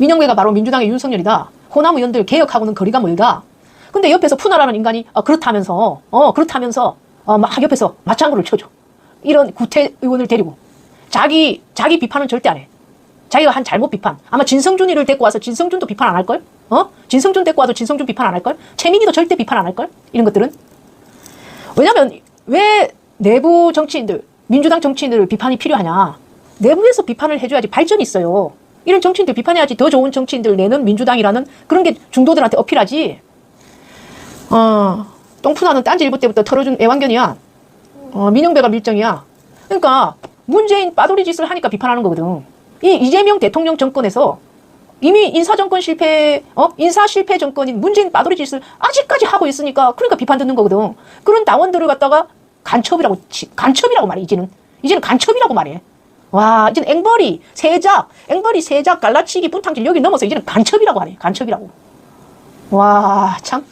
민영배가 바로 민주당의 윤석열이다. 호남 의원들 개혁하고는 거리가 멀다. 근데 옆에서 푸나라는 인간이 어, 그렇다면서 어 그렇다면서 어, 막 옆에서 맞장구를 쳐줘. 이런 구태 의원을 데리고 자기 자기 비판은 절대 안 해. 자기가 한 잘못 비판. 아마 진성준이를 데리고 와서 진성준도 비판 안 할 걸? 어? 진성준 데리고 와도 진성준 비판 안 할 걸? 최민희도 절대 비판 안 할 걸? 이런 것들은 왜냐면 왜 내부 정치인들, 민주당 정치인들 비판이 필요하냐? 내부에서 비판을 해줘야지 발전이 있어요. 이런 정치인들 비판해야지 더 좋은 정치인들 내는 민주당이라는 그런 게 중도들한테 어필하지. 어, 똥푸나는 딴지 일부 때부터 털어준 애완견이야. 어, 민영배가 밀정이야. 그러니까 문재인 빠돌이 짓을 하니까 비판하는 거거든. 이 이재명 대통령 정권에서 이미 인사 정권 실패, 어? 인사 실패 정권인 문재인 빠돌이 짓을 아직까지 하고 있으니까 그러니까 비판 듣는 거거든. 그런 당원들을 갖다가 간첩이라고, 치- 간첩이라고 말해, 이제는. 이제는 간첩이라고 말해. 와, 이제는 앵벌이, 세작, 앵벌이, 세작, 갈라치기, 분탕질 여기 넘어서 이제는 간첩이라고 하네, 간첩이라고. 와, 참.